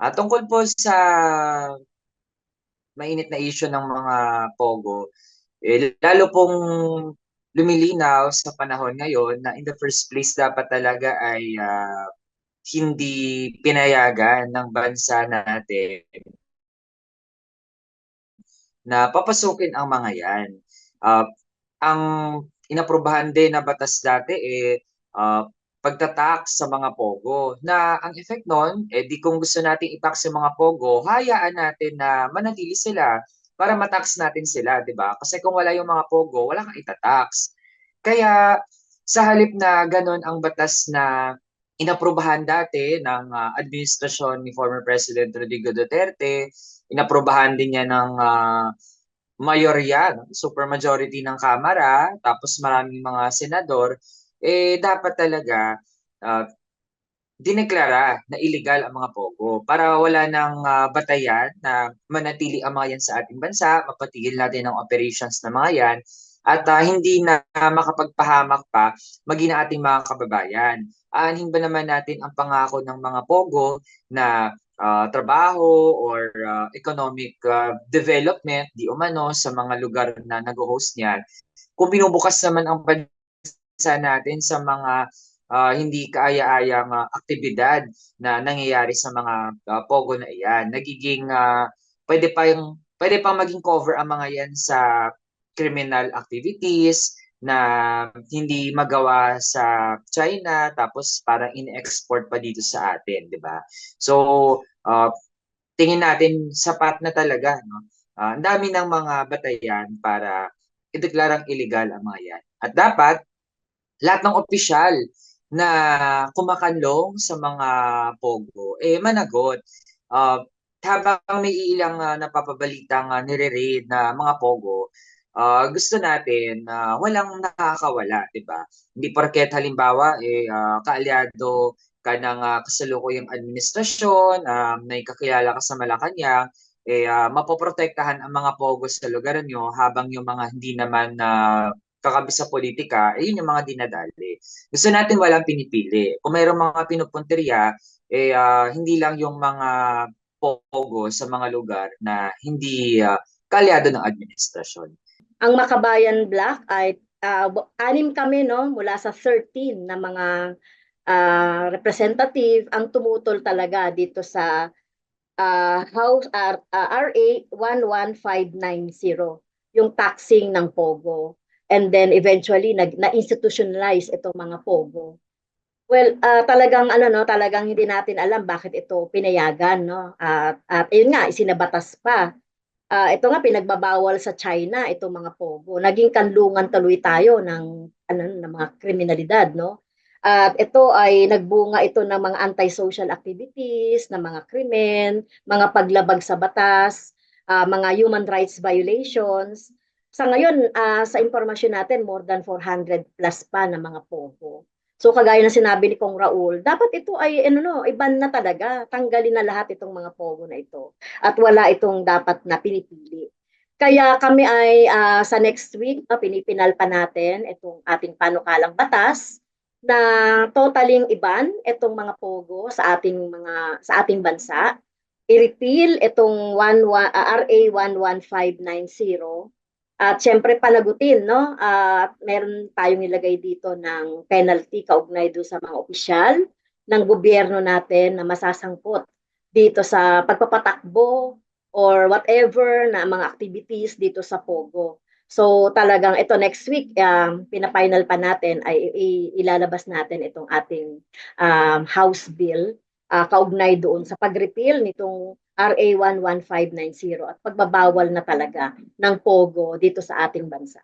Ah, tungkol po sa mainit na issue ng mga pogo, eh, lalo pong lumilinaw sa panahon ngayon na in the first place dapat talaga ay uh, hindi pinayagan ng bansa natin na papasukin ang mga yan. Uh, ang inaprubahan din na batas dati eh uh, pagtatax sa mga pogo na ang effect nun, eh di kung gusto nating i-tax yung mga pogo, hayaan natin na manatili sila para matax natin sila, di ba? Kasi kung wala yung mga pogo, wala kang itatax. Kaya sa halip na ganun ang batas na inaprubahan dati ng uh, administrasyon ni former President Rodrigo Duterte, inaprubahan din niya ng uh, mayorya, super majority ng Kamara, tapos maraming mga senador, eh dapat talaga uh, dineklara na illegal ang mga pogo para wala nang uh, batayan na manatili ang mga yan sa ating bansa, mapatigil natin ang operations ng mga yan, at uh, hindi na makapagpahamak pa maging ating mga kababayan. Aanhin ba naman natin ang pangako ng mga pogo na uh, trabaho or uh, economic uh, development di umano sa mga lugar na nag-host niyan kung binubukas naman ang natin sa mga uh, hindi kaaya-ayang uh, aktibidad na nangyayari sa mga uh, pogo na iyan nagiging uh, pwede pa yung pwede pa maging cover ang mga yan sa criminal activities na hindi magawa sa China tapos parang in-export pa dito sa atin, 'di ba? So, uh, tingin natin sapat na talaga, no? Uh, ang dami ng mga batayan para ideklarang illegal ang mga yan. At dapat lahat ng opisyal na kumakanlong sa mga pogo eh managot. Uh, habang may ilang uh, napapabalitang uh, nire-raid na mga pogo, uh, gusto natin na uh, walang nakakawala, 'di ba? Hindi porket halimbawa eh uh, kaalyado ka ng uh, kasalukuyang administrasyon, um, na kakilala ka sa Malacanang, eh uh, mapoprotektahan ang mga pogo sa lugar nyo habang yung mga hindi naman na uh, kakabi sa politika, eh yun yung mga dinadali. Gusto natin walang pinipili. Kung mayroong mga pinupunteriya, eh uh, hindi lang yung mga pogo sa mga lugar na hindi uh, kalyado ng administrasyon. Ang Makabayan Black ay uh, anim kami no mula sa 13 na mga uh, representative ang tumutol talaga dito sa uh, House uh, RA 11590 yung taxing ng pogo and then eventually nag na-institutionalize itong mga pogo. Well, uh, talagang ano no, talagang hindi natin alam bakit ito pinayagan no. At uh, at ayun nga isinabatas pa uh, ito nga pinagbabawal sa China itong mga pogo. Naging kanlungan tuloy tayo ng ano ng mga kriminalidad, no? At ito ay nagbunga ito ng mga anti-social activities, ng mga krimen, mga paglabag sa batas, uh, mga human rights violations. Sa ngayon, uh, sa impormasyon natin, more than 400 plus pa na mga pogo. So kagaya ng sinabi ni Kong Raul, dapat ito ay ano no, iban na talaga. Tanggalin na lahat itong mga pogo na ito. At wala itong dapat na pinipili. Kaya kami ay uh, sa next week, uh, pinipinal pa natin itong ating panukalang batas na totaling iban itong mga pogo sa ating mga sa ating bansa. I-repeal itong 1, uh, RA 11590 at syempre panagutin, no? At uh, meron tayong nilagay dito ng penalty kaugnay do sa mga opisyal ng gobyerno natin na masasangkot dito sa pagpapatakbo or whatever na mga activities dito sa Pogo. So talagang ito next week um, pina-final pa natin ay ilalabas natin itong ating um, House bill uh, kaugnay doon sa pag-repeal nitong RA 11590 at pagbabawal na talaga ng POGO dito sa ating bansa.